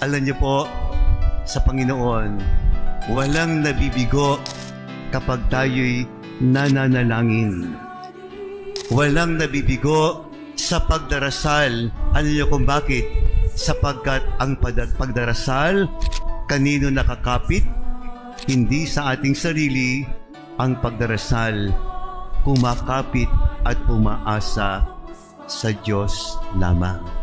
Alam niyo po, sa Panginoon, walang nabibigo kapag tayo'y nananalangin. Walang nabibigo sa pagdarasal. Ano niyo kung bakit? Sapagkat ang pagdarasal, kanino nakakapit? Hindi sa ating sarili, ang pagdarasal, kumakapit at pumaasa sa Diyos lamang.